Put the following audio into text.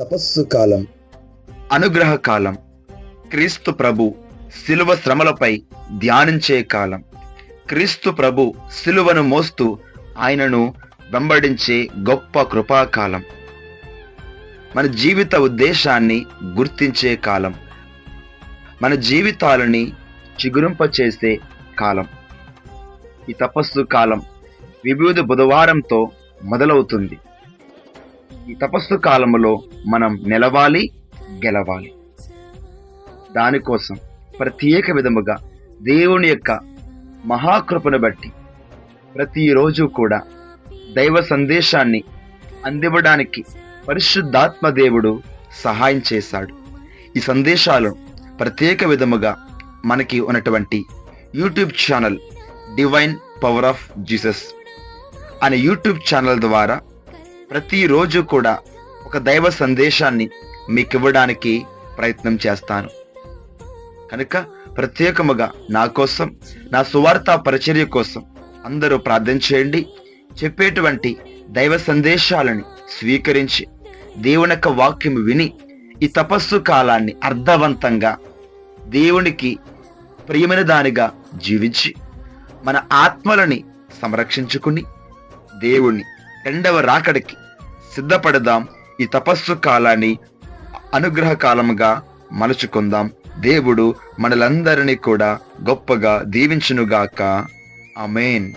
తపస్సు కాలం. అనుగ్రహ కాలం. క్రీస్తు ప్రభు శిలువ శ్రమలపై ధ్యానించే కాలం. క్రీస్తు ప్రభు శిలువను మోస్తూ ఆయనను వెంబడించే గొప్ప కృపాకాలం మన జీవిత ఉద్దేశాన్ని గుర్తించే కాలం. మన జీవితాలని చిగురింపచేసే కాలం. ఈ తపస్సు కాలం వివిధ బుధవారంతో మొదలవుతుంది. ఈ తపస్సు కాలంలో మనం నిలవాలి గెలవాలి. దానికోసం ప్రత్యేక విధముగా దేవుని యొక్క మహాకృపను బట్టి ప్రతిరోజు కూడా దైవ సందేశాన్ని అందివ్వడానికి పరిశుద్ధాత్మ దేవుడు సహాయం చేశాడు. ఈ సందేశాలు ప్రత్యేక విధముగా మనకి ఉన్నటువంటి YouTube channel divine power of Jesus అనే యూట్యూబ్ ఛానల్ ద్వారా ప్రతిరోజు కూడా ఒక దైవ సందేశాన్ని మీకు ఇవ్వడానికి ప్రయత్నం చేస్తాను. కనుక ప్రత్యేకముగా నా కోసం నా సువార్త పరిచర్య కోసం అందరూ ప్రార్థన చేయండి. చెప్పేటువంటి దైవ సందేశాలను స్వీకరించి దేవుని యొక్క వాక్యం విని ఈ తపస్సు కాలాన్ని అర్థవంతంగా దేవునికి ప్రియమైన దానిగా జీవించి మన ఆత్మలని సంరక్షించుకుని దేవుణ్ణి రెండవ రాకడికి సిద్ధపడదాం ఈ తపస్సు కాలాన్ని అనుగ్రహ కాలముగా మలుచుకుందాం. దేవుడు మనలందరినీ కూడా గొప్పగా దీవించునుగాక. అమేన్